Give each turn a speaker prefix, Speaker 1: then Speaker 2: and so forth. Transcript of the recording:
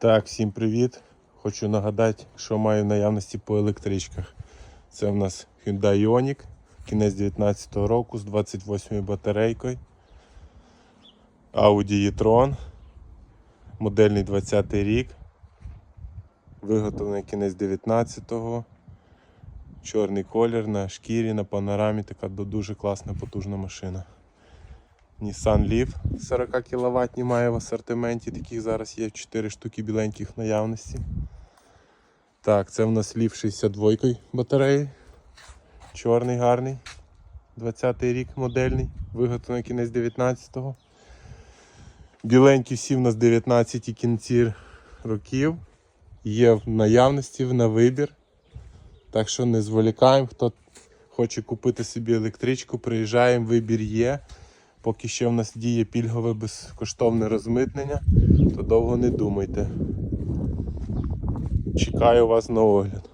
Speaker 1: Так, всім привіт. Хочу нагадати, що маю в наявності по електричках. Це в нас Hyundai Ioniq, кінець 2019 року з 28 батарейкою. Audi e-tron, модельний 20 рік. Виготовлений кінець 19-го. Чорний колір на шкірі, на панорамі. Така дуже класна, потужна машина. Nissan Leaf 40 кВт має в асортименті, таких зараз є 4 штуки біленьких в наявності. Так, це в нас Leaf 62 батареї. Чорний гарний. 20-й рік модельний, виготовлений кінець 19-го. Біленькі всі в нас 19 кінці років. Є в наявності на вибір. Так що не зволікаємо, хто хоче купити собі електричку, приїжджаємо, вибір є. Поки ще в нас діє пільгове безкоштовне розмитнення, то довго не думайте. Чекаю вас на огляд.